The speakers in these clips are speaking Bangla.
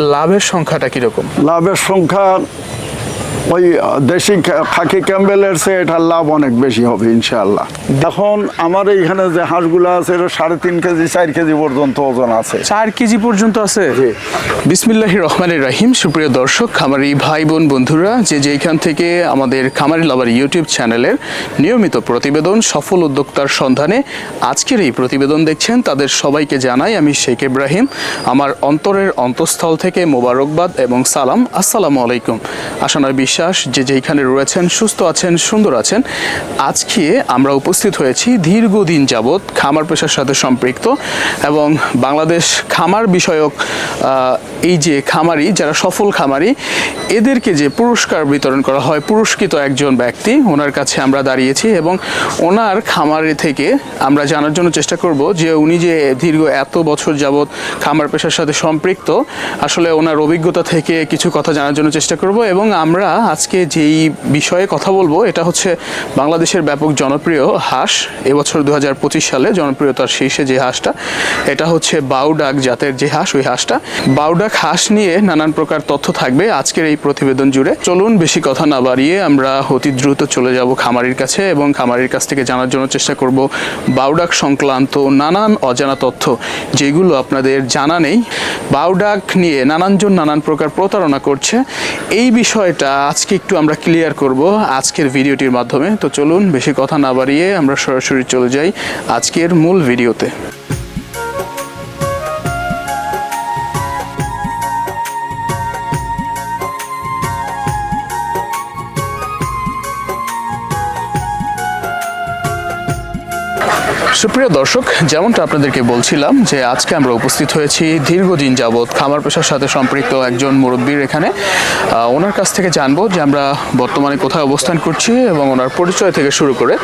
লাভের সংখ্যাটা কীরকম? লাভের সংখ্যা ওই দেশি খাকি ক্যাম্বেলের চেয়ে এটার লাভ অনেক বেশি হবে এখন আমার এইখানে যে হাঁসগুলো আছে এটা সাড়ে তিন কেজি চার কেজি পর্যন্ত ওজন আছে। চার কেজি পর্যন্ত আছে? বিসমিল্লাহ রহমানের রাহিম। সুপ্রিয় দর্শক খামারি ভাই বোন বন্ধুরা যে যেখান থেকে আমাদের খামারি লাভার ইউটিউব চ্যানেলের নিয়মিত প্রতিবেদন সফল উদ্যোক্তার সন্ধানে আজকের এই প্রতিবেদন দেখছেন তাদের সবাইকে জানাই আমি শেখ ইব্রাহিম। আমার অন্তরের অন্তঃস্থল থেকে মোবারকবাদ এবং সালাম। আসসালামু আলাইকুম। আশানার বিশ্বাস যে যেখানে রয়েছেন, সুস্থ আছেন, সুন্দর আছেন, আজকে আমরা উপস্থিত হয়েছি দীর্ঘদিন যাবৎ খামার পেশার সাথে সম্পৃক্ত এবং বাংলাদেশ খামার বিষয়ক এই যে খামারি, যারা সফল খামারি, এদেরকে যে পুরস্কার বিতরণ করা হয়, পুরস্কৃত একজন ব্যক্তি, ওনার কাছে আমরা দাঁড়িয়েছি এবং ওনার খামারে থেকে আমরা জানার জন্য চেষ্টা করব যে উনি যে দীর্ঘ এত বছর যাবৎ খামার পেশার সাথে সম্পৃক্ত, আসলে ওনার অভিজ্ঞতা থেকে কিছু কথা জানার জন্য চেষ্টা করব এবং আমরা আজকে যেই বিষয়ে কথা বলব, এটা হচ্ছে বাংলাদেশের ব্যাপক জনপ্রিয় হাঁস। এবছর দু হাজার পঁচিশ সালে জনপ্রিয়তার শীর্ষে যে হাঁসটা, এটা হচ্ছে বাউডাক জাতের যে হাঁস, ওই হাঁসটা। বাউডাক হাঁস নিয়ে নানান প্রকার তথ্য থাকবে আজকের এই প্রতিবেদন জুড়ে। চলুন বেশি কথা না বাড়িয়ে আমরা অতি দ্রুত চলে যাব খামারির কাছে এবং খামারির কাছ থেকে জানার জন্য চেষ্টা করব বাউডাক সংক্রান্ত নানান অজানা তথ্য, যেগুলো আপনাদের জানা নেই। বাউডাক নিয়ে নানানজন নানান প্রকার প্রতারণা করছে। এই বিষয়টা আজকে একটু আমরা ক্লিয়ার করব আজকের ভিডিওটির মাধ্যমে। তো চলুন, বেশি কথা না বাড়িয়ে আমরা সরাসরি চলে যাই আজকের মূল ভিডিওতে। সুপ্রিয় দর্শক, যেমনটা আপনাদেরকে বলছিলাম যে আজকে আমরা উপস্থিত হয়েছি দীর্ঘদিন যাবৎ খামার পেশার সাথে সম্পৃক্ত একজন মুরব্বীর এখানে। ওনার কাছ থেকে জানব যে আমরা বর্তমানে কোথায় অবস্থান করছি এবং ওনার পরিচয় থেকে শুরু করে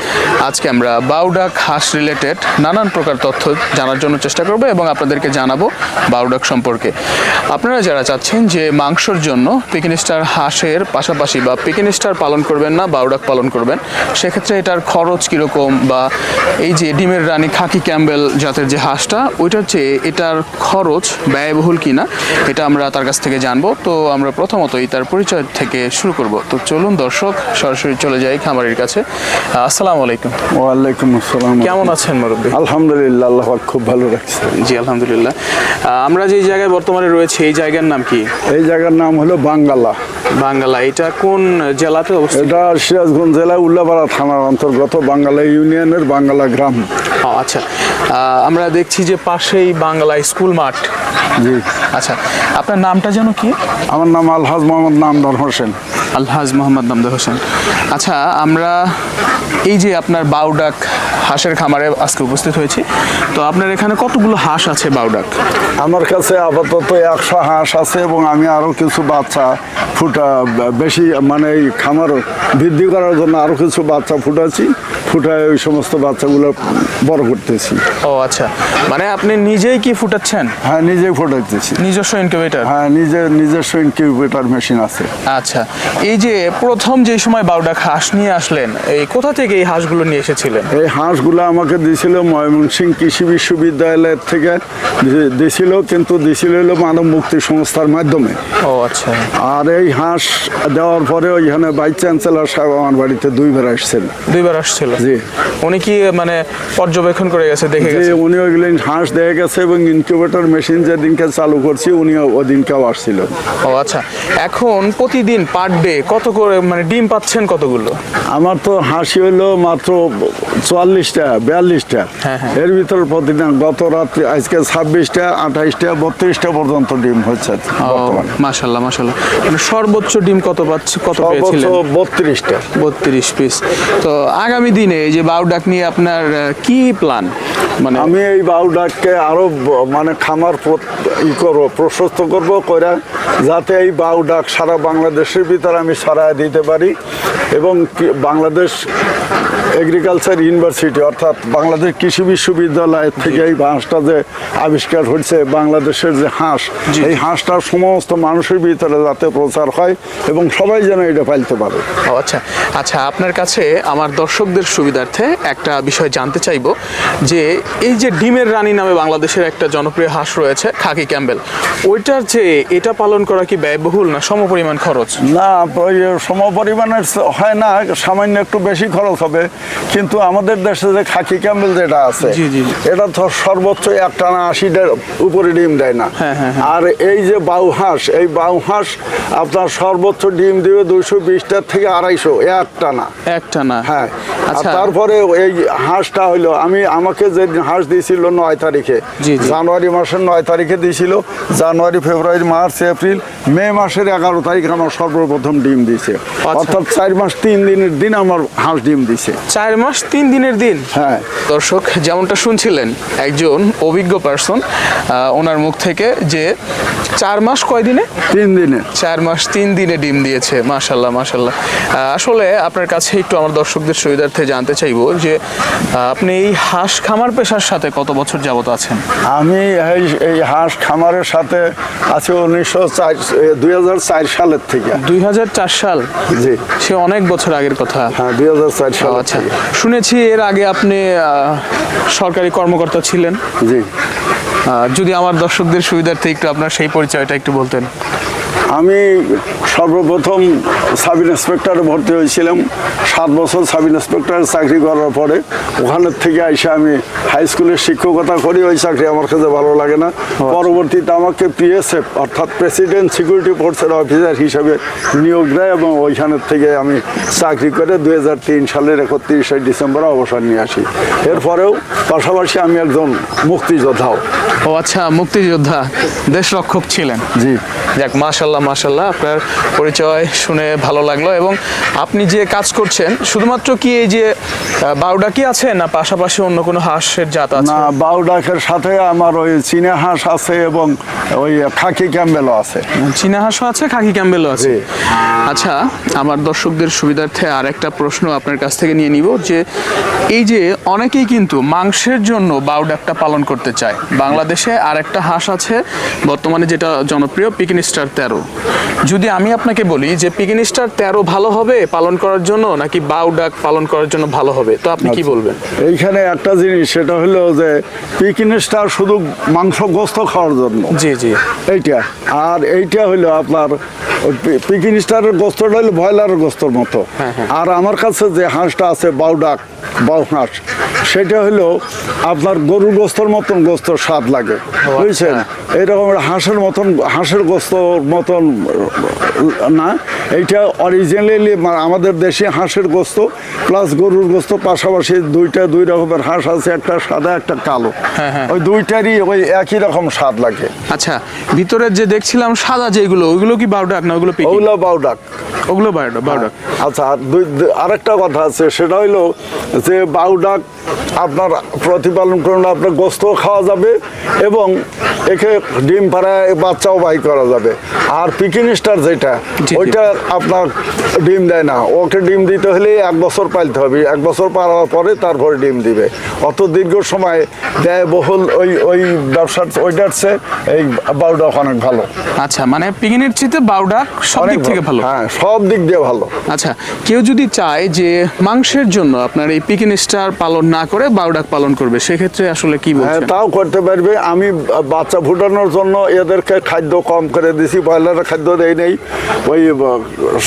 আজকে আমরা বাউডাক হাঁস রিলেটেড নানান প্রকার তথ্য জানার জন্য চেষ্টা করব এবং আপনাদেরকে জানাব বাউডাক সম্পর্কে। আপনারা যারা চাচ্ছেন যে মাংসর জন্য পিকিন স্টার হাঁসের পাশাপাশি বা পিকিন স্টার পালন করবেন না, বাউডাক পালন করবেন, সেক্ষেত্রে এটার খরচ কীরকম বা এই যে ডিমের রানী খাকি ক্যাম্বেল জাতের যে হাঁসটা ওইটার চেয়ে এটার খরচ ব্যয়বহুল কিনা এটা আমরা তার কাছ থেকে জানব। তো আমরা প্রথমতই তার পরিচয় থেকে শুরু করব। তো চলুন দর্শক সরাসরি চলে যাই খামারির কাছে। আসসালামু আলাইকুম। ওয়ালাইকুম আসসালাম। কেমন আছেন মুরব্বী? আলহামদুলিল্লাহ আল্লাহ পাক খুব ভালো রাখছে। জি আলহামদুলিল্লাহ। আমরা যে জায়গায় বর্তমানে রয়েছে এই জায়গার নাম কি? এই জায়গার নাম হলো বাঙ্গালা। বাঙ্গালা এটা কোন জেলাতে অবস্থিত? এটা সিরাজগঞ্জ জেলা উল্লাপাড়া থানার অন্তর্গত বাঙ্গালা ইউনিয়নের বাঙ্গালা গ্রাম। আচ্ছা। আমরা দেখছি যে পাশেই বাংলা স্কুল মাঠ। জি। আচ্ছা আপনার নামটা যেন কি? আমার নাম আলহাজ মোহাম্মদ নামদার হোসেন। আলহাজ মোহাম্মদ নামদা হোসেন। আচ্ছা আমরা এই যে আপনার বাউডাক হাঁসের খামারে আজকে উপস্থিত হয়েছি তো আপনার এখানে কতগুলো হাঁস আছে বাউডাক? আমার কাছে আপাতত একশো হাঁস আছে এবং আমি আরও কিছু বাচ্চা ফুটা বেশি মানে এই খামার বৃদ্ধি করার জন্য আরও কিছু বাচ্চা ফুটাচ্ছি ফুটায় ওই সমস্ত বাচ্চাগুলো বড় করতেছি। ও আচ্ছা। মানে আপনি নিজেই কি ফুটাচ্ছেন? হ্যাঁ নিজেই ফুটাইতেছি। নিজস্ব ইনকিউবেটর হ্যাঁ নিজের নিজস্ব ইনকিউবেটার মেশিন আছে। আচ্ছা। এই যে প্রথম যে সময় বাউডাক হাঁস নিয়ে আসলেন এই কোথা থেকে এই হাঁসগুলো নিয়ে এসেছিলেন? এই হাঁসগুলো আমাকে দিয়েছিল ময়মনসিংহ কৃষি বিশ্ববিদ্যালয়ের থেকে। দি- দিছিল কিন্তু দিছিল হলো মানব মুক্তি সংস্থার মাধ্যমে। ও আচ্ছা। আর এই হাঁস দেওয়ার পরে ওইখানে ভাইস চ্যান্সেলর সাহেব আমার বাড়িতে দুইবার আসছেন। দুইবার আসছিল? জি। উনি কি মানে পর্যবেক্ষণ করে গেছে দেখে গেছে? উনি ওইগুলো হাঁস দেখে গেছে এবং ইনকিউবেটর মেশিন যেদিনকে চালু করছি উনি ওদিনকেও আসছিল। ও আচ্ছা। এখন প্রতিদিন পার ডে কত করে মানে ডিম পাচ্ছেন কতগুলো? আমার তো হাসি হলো মাত্র চুয়াল্লিশটা বিয়াল্লিশটা। হ্যাঁ, হ্যাঁ। এর ভিতর প্রতিদিন গত রাত্রি আজকে ছাব্বিশটা আঠাইশটা বত্রিশটা পর্যন্ত ডিম হচ্ছে বর্তমানে। মাশাল্লাহ মাশাল্লাহ। মানে সর্বোচ্চ ডিম কত পাচ্ছে কত পেয়েছিলেন? বত্রিশটা। বত্রিশ পিস তো আগামী দিনে এই যে বাউডাক নিয়ে আপনার কি প্ল্যান মানে আমি এই বাউডাককে আরও মানে খামার ই করব প্রশস্ত করব করে যাতে এই বাউডাক সারা বাংলাদেশের ভিতরে আমি সরায় দিতে পারি এবং বাংলাদেশ এগ্রিকালচার ইউনিভার্সিটি অর্থাৎ বাংলাদেশ কৃষি বিশ্ববিদ্যালয় থেকে এই হাঁসটা যে আবিষ্কার হচ্ছে বাংলাদেশের যে হাঁস। এই হাঁসটা সমস্ত মানুষের ভিতরে যাতে প্রচার হয় এবং সবাই যেন এটা পাইতে পারে। আচ্ছা আচ্ছা আপনার কাছে আমার দর্শকদের সুবিধার্থে একটা বিষয় জানতে চাইব যে এই যে ডিমের রানী নামে বাংলাদেশের একটা জনপ্রিয় হাঁস রয়েছে খাকি ক্যাম্বেল ওইটার যে এটা পালন করা কি ব্যয়বহুল না সমপরিমাণ খরচ? না ওই সম পরিমাণের হয় না সামান্য একটু বেশি খরচ হবে কিন্তু আমাদের দেশে যে খাকি ক্যাম্বেল যেটা আছে। এটা তো সর্বোচ্চ একটানা আশিটার উপরে ডিম দেয় না হ্যাঁ, হ্যাঁ, হ্যাঁ। আর এই যে বাউ হাঁস এই বাউ হাঁস আপনার সর্বোচ্চ ডিম দিবে দুইশো বিশটার থেকে আড়াইশো একটানা একটা না হ্যাঁ আচ্ছা তারপরে এই হাঁসটা হইল আমি আমাকে যে হাঁস দিয়েছিল নয় তারিখে। জানুয়ারি মাসের নয় তারিখে দিয়েছিল জানুয়ারি ফেব্রুয়ারি মার্চ এপ্রিল মে মাসের এগারো তারিখ আমার সর্বপ্রথম ডিম দিয়েছে আচ্ছা। অর্থাৎ চার মাস তিন দিনের দিন আমার হাঁস ডিম দিছে। চার মাস তিন দিনের দিন। হ্যাঁ। দর্শক যেমনটা শুনছিলেন একজন অভিজ্ঞ পার্সন ওনার মুখ থেকে যে চার মাস কয় দিনে? তিন দিনে। চার মাস তিন দিনে ডিম দিয়েছে মাশাল্লাহ মাশাল্লাহ আসলে আপনার কাছে একটু আমার দর্শকদের সুবিধার্থে জানতে চাইব যে আপনি এই হাঁস খামার পেশার সাথে কত বছর যাবত আছেন? আমি এই এই হাঁস খামারের সাথে আছি উনিশশো চার দুই হাজার চার সালের থেকে। দুই হাজার চার সাল? জি। সে অনেক বছর আগের কথা। হ্যাঁ দু হাজার চার সাল আচ্ছা। শুনেছি এর আগে আপনি সরকারি কর্মকর্তা ছিলেন। জি। যদি আমার দর্শকদের সুবিধার্থে একটু আপনার সেই পরিচয়টা একটু বলতেন। আমি সর্বপ্রথম সাব ইন্সপেক্টরে ভর্তি হয়েছিলাম। সাত বছর সাব ইন্সপেক্টরের চাকরি করার পরে ওখানের থেকে এসে আমি হাই স্কুলের শিক্ষকতা করি ওই চাকরি আমার কাছে ভালো লাগে না। পরবর্তীতে আমাকে পিএসএফ অর্থাৎ প্রেসিডেন্ট সিকিউরিটি ফোর্সের অফিসার হিসাবে নিয়োগ দেয় এবং ওইখানের থেকে আমি চাকরি করে দুই হাজার তিন সালের একত্রিশে ডিসেম্বর অবসর নিয়ে আসি। এরপরেও পাশাপাশি আমি একজন মুক্তিযোদ্ধাও। ও আচ্ছা মুক্তিযোদ্ধা দেশ রক্ষক ছিলেন। জি। এক যাক মাশাল্লাহ মাশাল্লাহ আপনার পরিচয় শুনে ভালো লাগল এবং আপনি যে কাজ করছেন শুধুমাত্র কি এই যে বাউডা কি আছে না পাশাপাশি অন্য কোনো হাঁসের জাত আছে? না বাউডাকের সাথে আমার ওই চীনা হাঁস আছে এবং ওই খাকি ক্যাম্বেলও আছে। চীনা হাঁসও আছে খাকি ক্যাম্বেলও আছে। আচ্ছা আমার দর্শকদের সুবিধার্থে আর একটা প্রশ্ন আপনার কাছ থেকে নিয়ে নিব যে এই যে অনেকেই কিন্তু মাংসের জন্য বাউডাকটা পালন করতে চায়। বাংলাদেশে আর একটা হাঁস আছে বর্তমানে যেটা জনপ্রিয় পিকিন স্টার তেরো। যদি আমি আপনাকে বলি যে পিকিন স্টার তেরো ভালো হবে পালন করার জন্য নাকি বাউডাক পালন করার জন্য ভালো হবে? তো আপনি কি বলবেন? এইখানে একটা জিনিস সেটা হলো যে পিকিন স্টার শুধু মাংস গোস্ত খাওয়ার জন্য। জি জি। এইটা। আর এইটা হলো আপনার পিকিন স্টারের গোস্তটা হলো ব্রয়লার গোস্তর মতো। হ্যাঁ, হ্যাঁ। আর আমার কাছে যে হাঁসটা আছে বাউডাক বাউ হাঁস সেটা হলো আপনার গরুর গোস্তর মতন গোস্ত স্বাদ লাগে বুঝছেন? এইরকম হাঁসের মতন হাঁসের গোস্তর মতন না এইটা অরিজিনালি আমাদের দেশে হাঁসের গোস্ত প্লাস গরুর গোস্ত পাশাপাশি দুইটা দুই রকমের হাঁস আছে একটা সাদা একটা কালো। হ্যাঁ, হ্যাঁ। ওই দুইটারই ওই একই রকম স্বাদ লাগে। আচ্ছা ভিতরের যে দেখছিলাম সাদা যেগুলো ওইগুলো কি বাউডাক না ওগুলো ওগুলো বাউডাক ওগুলো বাউডাক বাউডাক আচ্ছা আর দুই- আরেকটা কথা আছে সেটা হইল যে বাউডাক আপনার প্রতিপালন করুন আপনার গোস্ত খাওয়া যাবে এবং একে ডিম পাড়ায় বাচ্চাও বাই করা যাবে। আর পিকিন স্টার যেটা ওইটা আপনার ডিম দেয় না। ওকে ডিম দিতে হলে এক বছর পালতে হবে। এক বছর পারার পরে তারপরে ডিম দিবে। অত দীর্ঘ সময় ব্যয়বহুল ওই ওই ব্যবসার ওইটার চেয়ে এই বাউডাক অনেক ভালো। আচ্ছা মানে পিগিনের চেয়ে বাউডাক সব দিক থেকে ভালো। হ্যাঁ সব দিক দিয়ে ভালো। আচ্ছা কেউ যদি চায় যে মাংসের জন্য আপনার এই পিকিন স্টার পালন না করে বাউডাক পালন করবে সেক্ষেত্রে আসলে কি হ্যাঁ বলছেন? তাও করতে পারবে। আমি বাচ্চা ফুটানোর জন্য এদেরকে খাদ্য কম করে দিছি। ব্রয়লারের খাদ্য দেই নেই। ওই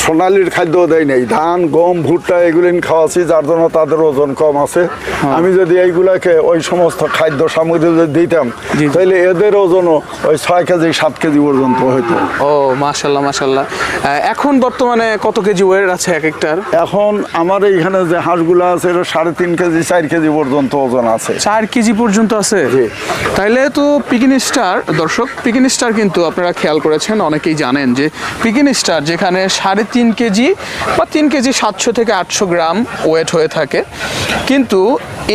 সোনালির খাদ্য দেই নেই। ধান গম ভুট্টা এগুলো খাওয়াছি যার জন্য তাদের ওজন কম আছে। হ্যাঁ। আমি যদি এইগুলাকে ওই সমস্ত খাদ্য সামগ্রী যদি দিতাম তাহলে এদের ওজনও ওই ছয় কেজি সাত কেজি পর্যন্ত হইতো। ও মাশাল্লাহ মাশাল্লাহ। এখন বর্তমানে কত কেজি ওয়েট আছে এক একটার? এখন আমার এইখানে যে হাঁসগুলো আছে এটা সাড়ে তিন কেজি চার কেজি পর্যন্ত ওজন আছে। চার কেজি পর্যন্ত আছে। তাইলে তো পিকিন স্টার দর্শক পিকিন স্টার কিন্তু আপনারা খেয়াল করেছেন অনেকেই জানেন যে পিকিন চিকেন স্টার যেখানে সাড়ে তিন কেজি বা তিন কেজি সাতশো থেকে আটশো গ্রাম ওয়েট হয়ে থাকে। কিন্তু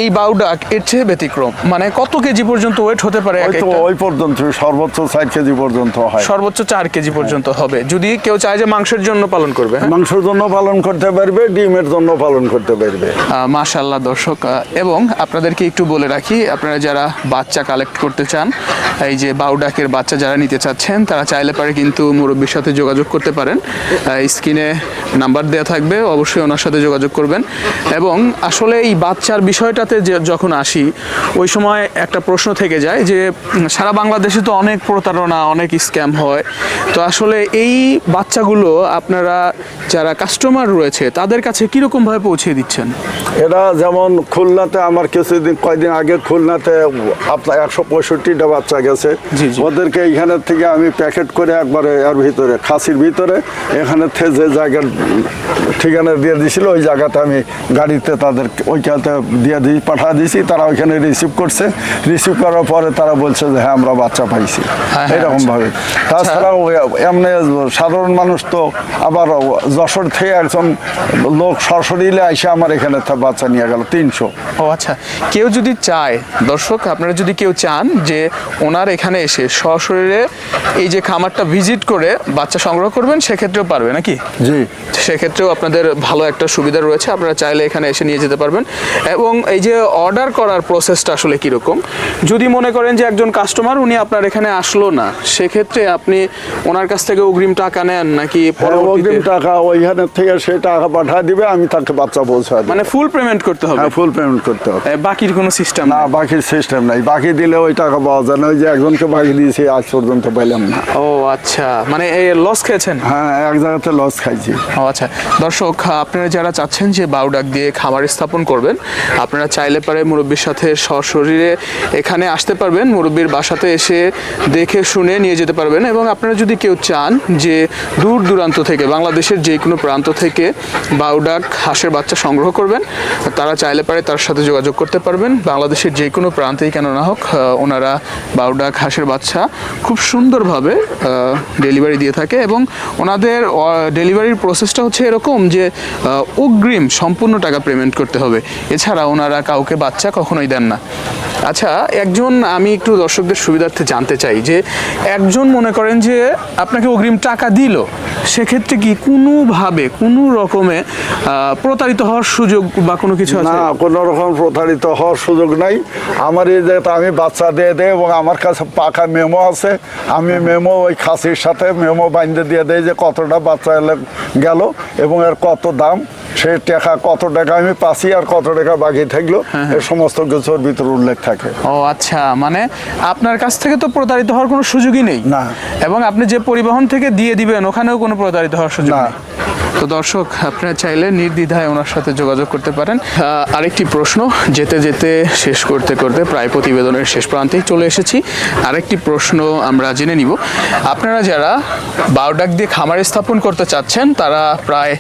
এই বাউডাক এর চেয়ে ব্যতিক্রম। মানে কত কেজি পর্যন্ত ওয়েট হতে পারে ওই পর্যন্ত সর্বোচ্চ চার কেজি পর্যন্ত হয়। সর্বোচ্চ চার কেজি পর্যন্ত হবে। যদি কেউ চায় যে মাংসের জন্য পালন করবে হ্যাঁ? মাংসের জন্য পালন করতে পারবে ডিমের জন্য পালন করতে পারবে। মাশাল্লাহ দর্শক এবং আপনাদেরকে একটু বলে রাখি আপনারা যারা বাচ্চা কালেক্ট করতে চান এই যে বাউডাকের বাচ্চা যারা নিতে চাচ্ছেন তারা চাইলে পারে কিন্তু মুরব্বীর সাথে যোগাযোগ করতে পারেন স্ক্রিনে নাম্বার দেওয়া থাকবে অবশ্যই ওনার সাথে যোগাযোগ করবেন। এবং আসলে এই বাচ্চার বিষয়টাতে যে যখন আসি ওই সময় একটা প্রশ্ন থেকে যায় যে সারা বাংলাদেশে তো অনেক প্রতারণা অনেক স্ক্যাম হয়। তো আসলে এই বাচ্চাগুলো আপনারা যারা কাস্টমার রয়েছে তাদের কাছে কীরকমভাবে পৌঁছে দিচ্ছেন? এরা যেমন খুলনাতে আমার কিছুদিন কয়দিন আগে খুলনাতে আপনার একশো পঁয়ষট্টিটা বাচ্চা গেছে। ওদেরকে এইখানের থেকে আমি প্যাকেট করে একবারে এর ভিতরে খাসির ভিতরে এখানে যে জায়গার ঠিকানা দিয়ে দিয়েছিল ওই জায়গাতে আমি গাড়িতে তাদের ওইখানে দিয়ে দিই পাঠা দিয়েছি তারা ওইখানে রিসিভ করছে। রিসিভ করার পরে তারা বলছে যে হ্যাঁ আমরা বাচ্চা পাইছি। হ্যাঁ, এরকম আচ্ছা। তাছাড়াও এমনি সাধারণ মানুষ তো আবার যশোর থেকে একজন লোক সশরীরে আইসে আমার এখানে বাচ্চা নিয়ে গেল তিনশো। ও আচ্ছা। কেউ যদি চায় দর্শক আপনারা যদি কেউ চান যে ওনার এখানে এসে সশরীরে এই যে খামারটা ভিজিট করে বাচ্চা সংগ্রহ করবেন সেক্ষেত্রেও পারবে নাকি? জি। সেক্ষেত্রেও আপনাদের ভালো একটা সুবিধা রয়েছে আপনারা চাইলে এখানে এসে নিয়ে যেতে পারবেন। এবং এই যে অর্ডার করার প্রসেসটা আসলে কীরকম? যদি মনে করেন যে একজন কাস্টমার উনি আপনার এখানে আসলো না সেক্ষেত্রে আপনি ওনার কাছ থেকে অগ্রিম টাকা নেন নাকি হ্যাঁ, অগ্রিম টাকা ওইখানে থেকে সে টাকা পাঠা দিবে আমি তাকে বাচ্চা পৌঁছা দিই মানে ফুল পেমেন্ট করতে হবে? হ্যাঁ ফুল পেমেন্ট করতে হবে। বাকির কোনো সিস্টেম না বাকির সিস্টেম নাই। বাকি দিলে ওই টাকা পাওয়া যায় না। ওই যে একজনকে বাকি দিয়েছি আজ পর্যন্ত পাইলাম না। ও আচ্ছা। মানে এই লস খেয়েছেন? হ্যাঁ এক জায়গাতে লস খাইছি। ও আচ্ছা। দর্শক আপনারা যারা চাচ্ছেন যে বাউডাক দিয়ে খামার স্থাপন করবেন আপনারা চাইলে পারে মুরব্বীর সাথে সশরীরে এখানে আসতে পারবেন। মুরব্বীর বাসাতে এসে দেখে শুনে নিয়ে যেতে পারবেন এবং আপনারা যদি কেউ চান যে দূর দূরান্ত থেকে বাংলাদেশের যে কোনো প্রান্ত থেকে বাউডাক হাঁসের বাচ্চা সংগ্রহ করবেন তারা চাইলে পারে তার সাথে যোগাযোগ করতে পারবেন। বাংলাদেশের যে কোনো প্রান্তেই কেন না হোক ওনারা বাউডাক হাঁসের বাচ্চা খুব সুন্দরভাবে ডেলিভারি দিয়ে থাকে এবং ওনাদের ডেলিভারির প্রসেসটা হচ্ছে এরকম যে অগ্রিম সম্পূর্ণ টাকা পেমেন্ট করতে হবে। এছাড়া ওনারা কাউকে বাচ্চা কখনোই দেন না। আচ্ছা একজন আমি একটু দর্শকদের সুবিধার্থে জানতে চাই যে, একজন মনে করেন যে, আপনাকে অগ্রিম টাকা দিল, সেক্ষেত্রে কি কোনোভাবে, কোনো রকমে প্রতারিত হওয়ার সুযোগ বা কোনো কিছু না, কোনো রকম প্রতারিত হওয়ার সুযোগ নাই। আমার এই যে, আমি বাচ্চা দিয়ে দেয় এবং আমার কাছে পাকা মেমো আছে। আমি মেমো ওই খাসির সাথে মেমো বাইন্দে দিয়ে দেয় যে কতটা বাচ্চা এলে গেল এবং এর কত দাম সে টাকা কত টাকা আমি পাচ্ছি আর কত টাকা বাকি থাকল এ সমস্ত কিছুর ভিতরে উল্লেখ থাকে। ও আচ্ছা মানে আপনার কাছ থেকে তো প্রতারিত হওয়ার কোনো সুযোগই নেই? না। এবং আপনি যে পরিবহন থেকে দিয়ে দিবেন ওখানেও কোনো প্রতারিত হওয়ার সুযোগ না। নেই? তো দর্শক আপনারা চাইলে নির্দ্বিধায় ওনার সাথে যোগাযোগ করতে পারেন। আরেকটি প্রশ্ন যেতে যেতে শেষ করতে করতে প্রায় প্রতিবেদনের শেষ প্রান্তেই চলে এসেছি। আরেকটি প্রশ্ন আমরা জেনে নিব। আপনারা যারা বায়োডাক দিয়ে খামার স্থাপন করতে চাচ্ছেন, তারা প্রায়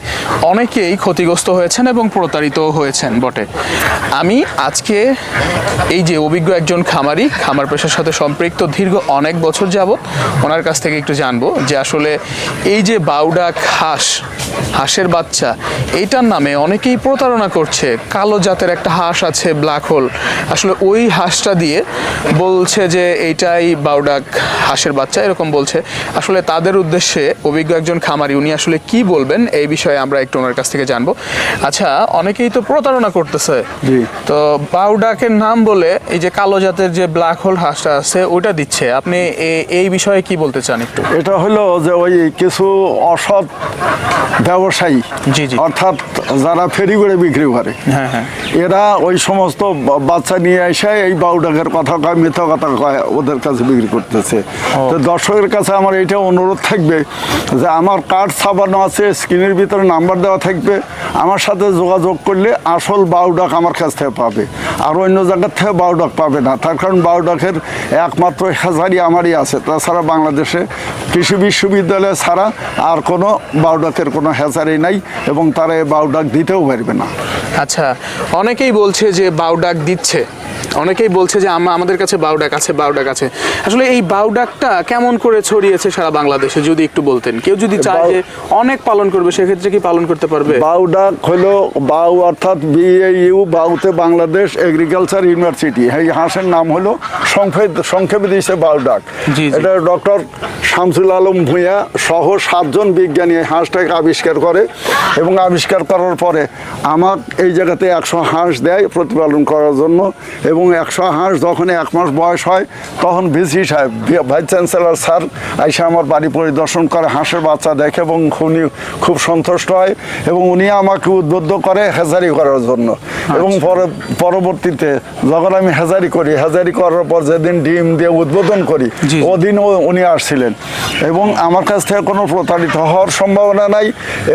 অনেকেই ক্ষতিগ্রস্ত হয়েছেন এবং প্রতারিত হয়েছেন বটে। আমি আজকে এই যে অভিজ্ঞ একজন খামারি, খামার পেশার সাথে সম্পৃক্ত দীর্ঘ অনেক বছর যাবত ওনার কাছ থেকে একটু জানব যে আসলে এই যে বাউডাক হাঁস, হাঁসের বাচ্চা, এইটার নামে অনেকেই প্রতারণা করছে। কালো জাতের একটা হাঁস আছে, ব্ল্যাক হোল। আসলে ওই হাঁসটা দিয়ে বলছে যে, এইটাই বাউডাক হাঁসের বাচ্চা, এরকম বলছে। আসলে তাদের উদ্দেশ্যে অভিজ্ঞ একজন খামারি উনি আসলে কি বলবেন এই বিষয়ে আমরা একটু ওনার কাছ থেকে জানব আচ্ছা অনেকেই তো প্রতারণা করতেছে জি। তো বাউডাকের নাম বলে এই যে কালো জাতের যে ব্ল্যাক হোল হাঁসটা আছে ওইটা দিচ্ছে আপনি এই বিষয়ে কি বলতে চান একটু এটা হলো যে ওই কিছু অসৎ ব্যবসায়ী জি, জি। অর্থাৎ যারা ফেরি করে বিক্রি করে হ্যাঁ হ্যাঁ। এরা ওই সমস্ত বাচ্চা নিয়ে এসে এই বাউডাকের কথা কয় মিথ্যা কথা কয় ওদের কাছে বিক্রি করতেছে। তো দর্শকের কাছে আমার এটা অনুরোধ থাকবে যে আমার কার্ড ছাপানো আছে স্ক্রিনের ভিতরে নাম্বার দেওয়া থাকবে। আমার সাথে যোগাযোগ করলে আসল বাউডাক আমার কাছ থেকে পাবে। আর অন্য জায়গার থেকে বাউডাক পাবে না। তার কারণ বাউডাকের একমাত্র হেজারি আমারই আছে। তাছাড়া বাংলাদেশে কৃষি বিশ্ববিদ্যালয় ছাড়া আর কোনো বাউডাকের কোনো হেজারি নাই এবং তারা এই বাউডাক দিতেও পারবে না। আচ্ছা অনেকেই বলছে যে বাউডাক দিচ্ছে। অনেকেই বলছে যে আমা আমাদের কাছে বাউডাক আছে বাউডাক আছে। আসলে এই বাউডাকটা কেমন করে ছড়িয়েছে সারা বাংলাদেশে যদি একটু বলতেন? কেউ যদি চায় যে অনেক পালন করবে সেক্ষেত্রে কি পালন করতে পারবে? বাউডাক হলো বাউ অর্থাৎ বিএইউ বাউতে বাংলাদেশ এগ্রিকালচার ইউনিভার্সিটি এই হাঁসের নাম হলো সংক্ষেপ সংক্ষেপে দিয়েছে বাউডাক। এটা ডক্টর শামসুল আলম ভূঁইয়া সহ সাতজন বিজ্ঞানী এই হাঁসটাকে আবিষ্কার করে এবং আবিষ্কার করার পরে আমার এই জায়গাতে একশো হাঁস দেয় প্রতিপালন করার জন্য এবং একশো হাঁস যখন এক মাস বয়স হয় তখন ভিসি সাহেব ভাইস চ্যান্সেলর স্যার আইসা আমার বাড়ি পরিদর্শন করে হাঁসের বাচ্চা দেখে এবং উনি খুব সন্তুষ্ট হয় এবং উনি আমাকে উদ্বুদ্ধ করে হেজারি করার জন্য। এবং পরে পরবর্তীতে যখন আমি হেজারি করি হেজারি করার পর যেদিন ডিম দিয়ে উদ্বোধন করি। ওদিন উনি আসছিলেন। এবং আমার কাছ থেকে কোনো প্রতারিত হওয়ার সম্ভাবনা নাই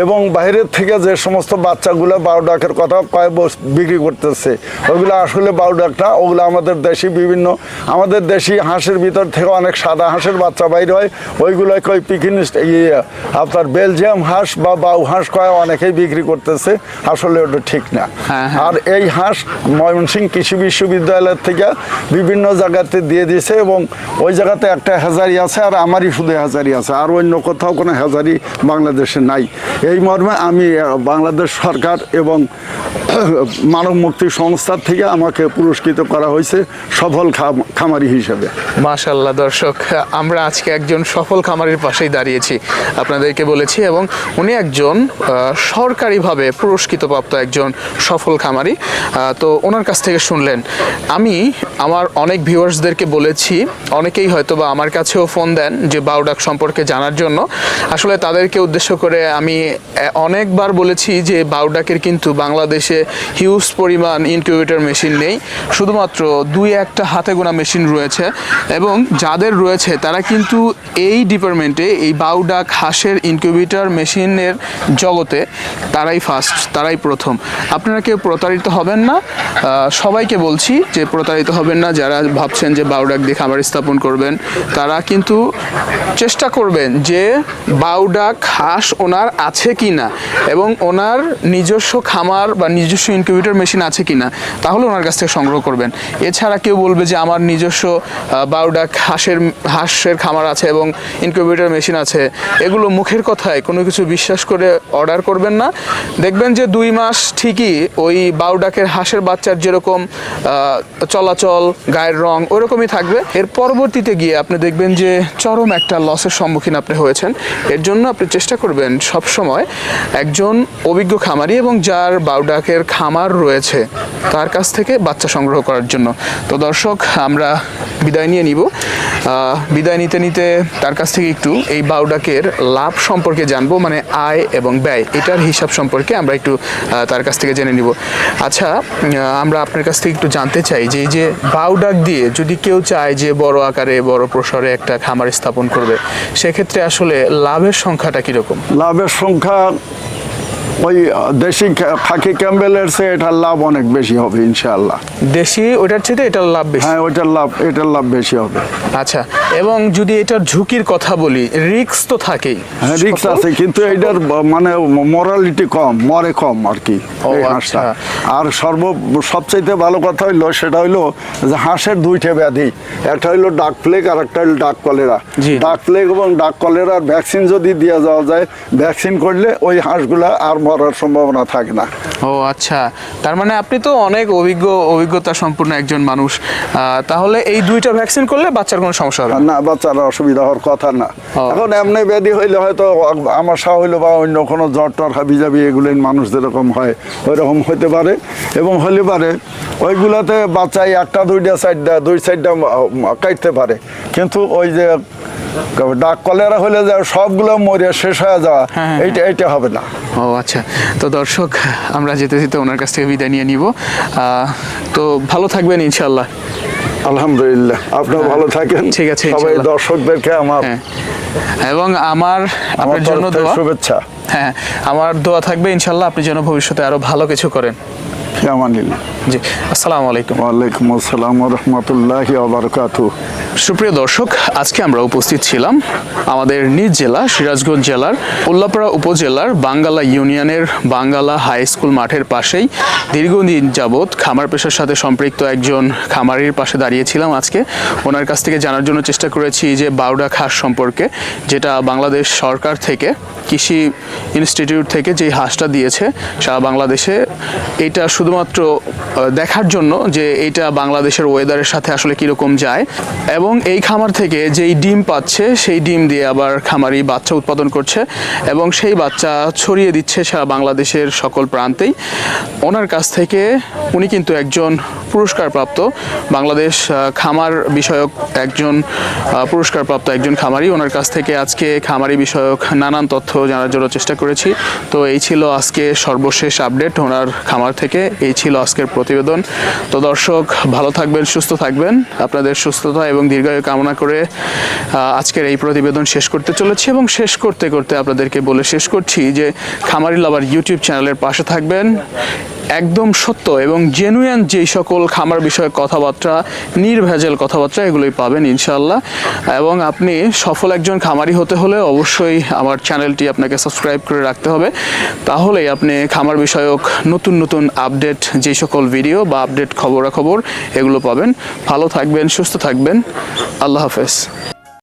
এবং বাইরের থেকে যে সমস্ত বাচ্চাগুলো বারোডাকের কথা কয় বিক্রি করতেছে ওইগুলো আসলে বারোডাকটা ওগুলো আমাদের দেশি বিভিন্ন আমাদের দেশি হাঁসের ভিতর থেকে অনেক সাদা হাঁসের বাচ্চা বাইর হয় ওইগুলো কয় পিকিন ইয়ে আপনার বেলজিয়াম হাঁস বা বাউ হাঁস কয় অনেকেই বিক্রি করতেছে আসলে ওটা ঠিক না হ্যাঁ, হ্যাঁ। আর এই হাঁস ময়মনসিংহ কৃষি বিশ্ববিদ্যালয়ের থেকে বিভিন্ন জায়গাতে দিয়ে দিয়েছে এবং ওই জায়গাতে একটা হাজারি আছে আর আমারই শুধু হাজারি আছে আর অন্য কোথাও কোনো হাজারি বাংলাদেশে নাই এই মর্মে আমি বাংলাদেশ সরকার এবং মানব মুক্তি সংস্থার থেকে আমাকে পুরস্কৃত করা হয়েছে সফল খাম- খামারি হিসেবে। মাশাল্লাহ দর্শক, আমরা আজকে একজন সফল খামারের পাশেই দাঁড়িয়েছি। আপনাদেরকে বলেছি এবং উনি একজন সরকারিভাবে পুরস্কৃতপ্রাপ্ত একজন সফল খামারি। তো ওনার কাছ থেকে শুনলেন। আমি আমার অনেক ভিউয়ার্সদেরকে বলেছি, অনেকেই হয়তো বা আমার কাছেও ফোন দেন যে বাউডাক সম্পর্কে জানার জন্য। আসলে তাদেরকে উদ্দেশ্য করে আমি অনেকবার বলেছি যে বাউডাকের কিন্তু বাংলাদেশে হিউজ পরিমাণ ইনকিউবেটর মেশিন নেই। শুধুমাত্র দুই একটা হাতে গোনা মেশিন রয়েছে এবং যাদের রয়েছে তারা কিন্তু এই ডিপার্টমেন্টে, এই বাউডাক হাঁসের ইনকিউবেটর মেশিনের জগতে তারাই ফার্স্ট তারাই প্রথম। আপনারা কেউ প্রতারিত হবেন না। সবাইকে বলছি যে প্রতারিত হবেন না। যারা ভাবছেন যে বাউডাক দিয়ে খামার স্থাপন করবেন, তারা কিন্তু চেষ্টা করবেন যে বাউডাক হাঁস ওনার আছে কি না এবং ওনার নিজস্ব খামার বা নিজস্ব ইনকিউবেটর মেশিন আছে কি না তাহলে ওনার কাছ থেকে সংগ্রহ করবেন। এছাড়া কেউ বলবে যে আমার নিজস্ব আহ, বাউডাক হাঁসের হাঁসের খামার আছে এবং ইনকিউবেটর মেশিন আছে। এগুলো মুখের কথায় কোনো কিছু বিশ্বাস করে অর্ডার করবেন না। দেখবেন যে দুই মাস ঠিকই ওই বাউডাকের হাঁসের বাচ্চার যেরকম চলাচল গায়ের রং ওরকমই থাকবে। এর পরবর্তীতে গিয়ে আপনি দেখবেন যে চরম একটা লসের সম্মুখীন আপনি হয়েছেন। এর জন্য আপনি চেষ্টা করবেন সব সময় একজন অভিজ্ঞ খামারি এবং যার বাউডাকের খামার রয়েছে তার কাছ থেকে বাচ্চা সংগ্রহ করার জন্য। তো দর্শক, আমরা বিদায় নিয়ে নিব। বিদায় নিতে নিতে তার কাছ থেকে একটু এই বাউডাকের লাভ সম্পর্কে জানব মানে আয় এবং ব্যয়, এটার হিসাব সম্পর্কে আমরা একটু তার কাছ থেকে জেনে নিব। আচ্ছা আমরা আপনার কাছ থেকে একটু জানতে চাই যে এই যে বাউডাক দিয়ে যদি কেউ চায় যে বড় আকারে, বড় প্রসারে একটা খামার স্থাপন করবে, সেক্ষেত্রে আসলে লাভের সংখ্যাটা কীরকম? লাভের সংখ্যা ওই দেশি খাকি ক্যাম্বেলের চেয়ে এটার লাভ অনেক বেশি হবে ইনশাআল্লাহ। দেশি ওইটার চেয়ে এটার লাভ বেশি? হ্যাঁ ওইটার লাভ এটার লাভ বেশি হবে। আচ্ছা এবং যদি এটার ঝুঁকির কথা বলি রিস্ক তো থাকেই। হ্যাঁ রিক্স আছে কিন্তু এটার মানে মরালিটি কম মরে কম আর কি ও, হাঁসটা আচ্ছা। আর সর্ব সবচাইতে ভালো কথা হইল সেটা হইল যে হাঁসের দুইটা ব্যাধি একটা হইল ডাক প্লেগ আর একটা হইল ডাক কলেরা। ডাক প্লেগ এবং ডাক কলেরার ভ্যাকসিন যদি দিয়ে যাওয়া যায় ভ্যাকসিন করলে ওই হাঁসগুলা আর মরার সম্ভাবনা থাকে না। ও আচ্ছা। তার মানে আপনি তো অনেক অভিজ্ঞ অভিজ্ঞতা সম্পূর্ণ একজন মানুষ। তাহলে এই দুইটা ভ্যাকসিন করলে বাচ্চার কোনো সমস্যা হবে না? বাচ্চারা অসুবিধা হওয়ার কথা না। এখন এমনি ব্যাধি হইলে হয়তো আমাশা হইল বা অন্য কোনো জ্বর টর হাবি যাবি এগুলো মানুষ যেরকম হয় ওই রকম হইতে পারে। এবং হলে পারে ওইগুলাতে বাচ্চাই একটা দুইটা সাইডটা দুই সাইডটা কাটতে পারে। কিন্তু ওই যে ডাক কলেরা হলে যে সবগুলো মরে শেষ হয়ে যাওয়া হ্যাঁ, এইটা এইটা হবে না। ও আচ্ছা। তো দর্শক আমরা যেতে যেতে ওনার কাছ থেকে বিদায় নিয়ে নিব। তো ভালো থাকবেন ইনশাল্লাহ আলহামদুলিল্লাহ। আপনার ভালো থাকেন। ঠিক আছে, সবাই দর্শকদেরকে আমার হ্যাঁ এবং আমার আপনার জন্য দোয়া। শুভেচ্ছা। হ্যাঁ আমার দোয়া থাকবে ইনশাল্লাহ আপনি যেন ভবিষ্যতে আরও ভালো কিছু করেন। জি আসসালামু আলাইকুম। ওয়ালাইকুম আসসালাম রহমতুল্লাহ আবরকাতু সুপ্রিয় দর্শক আজকে আমরা উপস্থিত ছিলাম আমাদের নিজ জেলা সিরাজগঞ্জ জেলার উল্লাপাড়া উপজেলার বাঙ্গালা ইউনিয়নের বাঙ্গালা হাই স্কুল মাঠের পাশেই দীর্ঘদিন যাবৎ খামার পেশার সাথে সম্পৃক্ত একজন খামারির পাশে দাঁড়িয়েছিলাম আজকে। ওনার কাছ থেকে জানার জন্য চেষ্টা করেছি যে বাউডা খাস সম্পর্কে যেটা বাংলাদেশ সরকার থেকে কৃষি ইনস্টিটিউট থেকে যে হাঁসটা দিয়েছে সারা বাংলাদেশে এটা শুধুমাত্র দেখার জন্য যে এটা বাংলাদেশের ওয়েদারের সাথে আসলে কীরকম যায়। এবং এই খামার থেকে যেই ডিম পাচ্ছে, সেই ডিম দিয়ে আবার খামারি বাচ্চা উৎপাদন করছে এবং সেই বাচ্চা ছড়িয়ে দিচ্ছে সারা বাংলাদেশের সকল প্রান্তেই। ওনার কাছ থেকে উনি কিন্তু একজন পুরস্কারপ্রাপ্ত বাংলাদেশ খামার বিষয়ক একজন পুরস্কারপ্রাপ্ত একজন খামারি। ওনার কাছ থেকে আজকে খামারি বিষয়ক নানান তথ্য জানার জন্য চেষ্টা করেছি। তো এই ছিল আজকে সর্বশেষ আপডেট ওনার খামার থেকে। এই ছিল আজকের প্রতিবেদন। তো দর্শক, ভালো থাকবেন, সুস্থ থাকবেন। আপনাদের সুস্থতা এবং দীর্ঘায়ু কামনা করে আজকের এই প্রতিবেদন শেষ করতে চলেছি এবং শেষ করতে করতে আপনাদেরকে বলে শেষ করছি যে খামারি লাভার ইউটিউব চ্যানেলের পাশে থাকবেন। একদম সত্য এবং জেনুইন যেই সকল খামার বিষয়ক কথাবার্তা, নির্ভেজাল কথাবার্তা এগুলোই পাবেন ইনশাল্লাহ এবং আপনি সফল একজন খামারি হতে হলে অবশ্যই আমার চ্যানেলটি আপনাকে সাবস্ক্রাইব করে রাখতে হবে। তাহলেই আপনি খামার বিষয়ক নতুন নতুন আপডেট যে সকল ভিডিও বা আপডেট খবরাখবর এগুলো পাবেন। ভালো থাকবেন, সুস্থ থাকবেন। আল্লাহ হাফেজ।